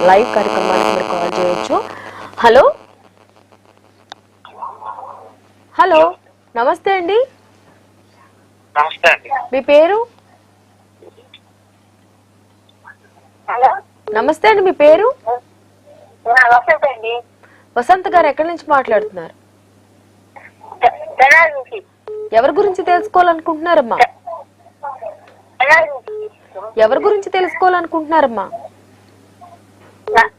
Live కార్యక్రమానికి మీరు call చేయొచ్చు. హలో? హలో? నమస్తే అండి. నమస్తే అండి. మీ పేరు? హలో? నమస్తే అండి మీ పేరు? నా వసంత్ అండి. వసంత్ గారు ఎక్కడి నుంచి మాట్లాడుతున్నారు? ఎవరి గురించి తెలుసుకోవాలనుకుంటున్నారమ్మా? ఎవరి గురించి తెలుసుకోవాలనుకుంటున్నారమ్మా నా-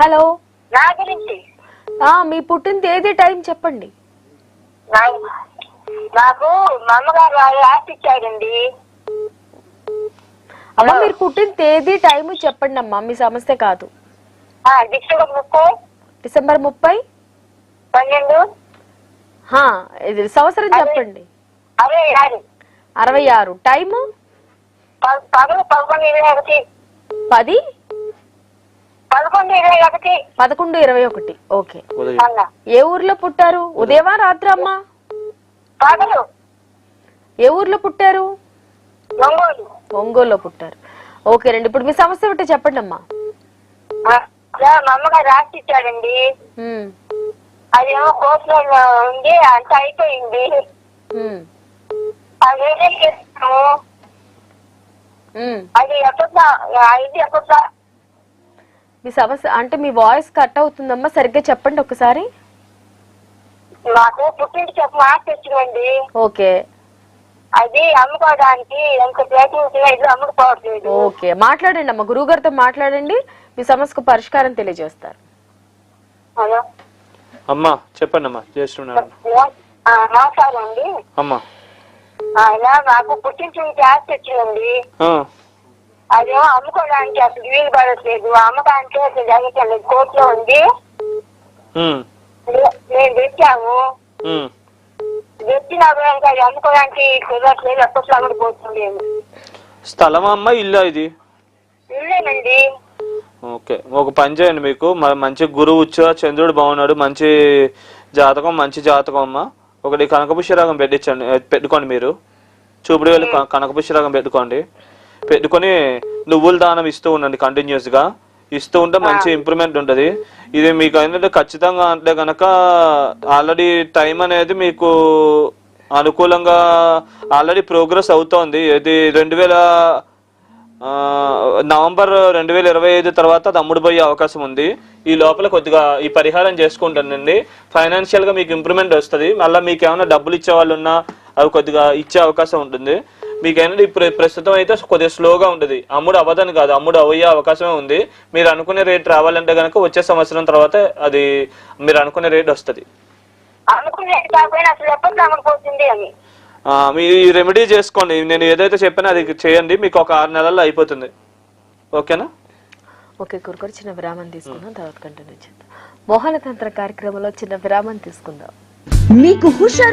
హలో. నా గురించి ఆ మీ పుట్టిన తేదీ టైం చెప్పండి. నాకు మా అమ్మగారు వాళ్ళు ఇచ్చారండి. అమ్మ మీరు పుట్టిన తేదీ టైం చెప్పండి అమ్మా మీ సమస్య కాదు. ఆ, డిసెంబర్ ముప్పై. డిసెంబర్ ముప్పై? పన్నెండు. హా, ఇది సంవత్సరం చెప్పండి. అరవై ఆరు. అరవై ఆరు. టైం ప- పగలు పదకొండు ఇరవై ఒకటి. పది? పదకొండు ఇరవై ఒకటి. పదకొండు ఇరవై ఒకటి. ఓకే. ఏ ఊర్లో పుట్టారు? ఉదయమా రాత్రి అమ్మా పగలు ఏ ఊర్లో పుట్టారు? ఒంగోలు. ఒంగోలులో పుట్టారు. ఓకే రండి. ఇప్పుడు మీ సమస్య ఒకటి చెప్పండి అమ్మా మా అమ్మగారు ఆస్తి ఇచ్చారండి ఉమ్, అదేమో కోర్టులో ఉంది అంత అయిపోయింది. అది చేస్తాము. అది ఎప్పుడుదా ఇది ఎప్పుడుదా మీ సమస్య అంటే మీ వాయిస్ కట్ అవుతుందమ్మా సరిగ్గా చెప్పండి ఒకసారి. పుట్టింటి చెప్పు వచ్చిందండి ఓకే. అది అమ్ముకోవడానికి ఎంత ప్రయత్నించినా ఇది అమ్ముకోవట్లేదు ఓకే. మాట్లాడండి అమ్మా గురువు గారితో మాట్లాడండి మీ సమస్యకు పరిష్కారం తెలియజేస్తారు. హలో. అమ్మా చెప్పండి అమ్మా నమస్కారం అండి. అమ్మా. పుట్టింటి నుంచి ఆస్తి వచ్చిందండి అదేమో అమ్ముకోవడానికి అసలు వీలు పడట్లేదు. అమ్మకానికి అసలు జరగట్లేదు కోర్టులో ఉంది. మేము తెచ్చాము. తెచ్చినా కూడా ఇంకా అది అమ్ముకోవడానికి కుదరట్లేదు ఎప్పట్లో అమ్ముడుపోతుంది స్థలమా అమ్మా ఇల్లు ఇది? ఇల్లేనండి. ఓకే. ఒక పని చేయండి మీకు. మంచి గురువు ఉచ్చ చంద్రుడు బాగున్నాడు మంచి జాతకం మంచి జాతకం అమ్మా. ఒకటి కనకపుష్యరాగం పెట్టించండి ఏ, పెట్టుకోండి మీరు. చూపుడు వెళ్ళి కనకపుష్యరాగం పెట్టుకోండి. పెట్టుకొని నువ్వుల దానం ఇస్తూ ఉండండి కంటిన్యూస్గా ఇస్తూ ఉంటే మంచి ఇంప్రూవ్మెంట్ ఉంటుంది. ఇది మీకు ఏంటంటే ఖచ్చితంగా అంటే గనక ఆల్రెడీ టైం అనేది మీకు అనుకూలంగా ఆల్రెడీ ప్రోగ్రెస్ అవుతోంది. ఇది రెండు వేల నవంబర్ రెండు వేల ఇరవై ఐదు తర్వాత అది అమ్ముడుపోయే అవకాశం ఉంది. ఈ లోపల కొద్దిగా ఈ పరిహారం చేసుకుంటానండి ఫైనాన్షియల్గా మీకు ఇంప్రూవ్మెంట్ వస్తుంది. మళ్ళీ మీకు ఏమైనా డబ్బులు ఇచ్చే వాళ్ళు ఉన్నా అవి కొద్దిగా ఇచ్చే అవకాశం ఉంటుంది. మీకు ఏంటంటే ఇప్పుడు ప్రస్తుతం అయితే కొద్దిగా స్లోగా ఉంటుంది. అమ్ముడు అవ్వదని కాదు అమ్ముడు అయ్యే అవకాశమే ఉంది. మీరు అనుకునే రేట్ రావాలంటే కనుక వచ్చే సంవత్సరం తర్వాత అది మీరు అనుకునే రేట్ వస్తుంది. మీరు ఈ రెమెడీ చేసుకోండి. నేను ఏదైతే చెప్పానో అది చేయండి. మీకు ఒక ఆరు నెలల్లో అయిపోతుంది. ఓకేనా? ఓకే గురుగారు చిన్న విరామం తీసుకుందాం. తర్వాత కంటిన్యూ చేద్దాం. మోహన తంత్ర కార్యక్రమంలో చిన్న విరామం తీసుకుందాం. మీకు హుషారు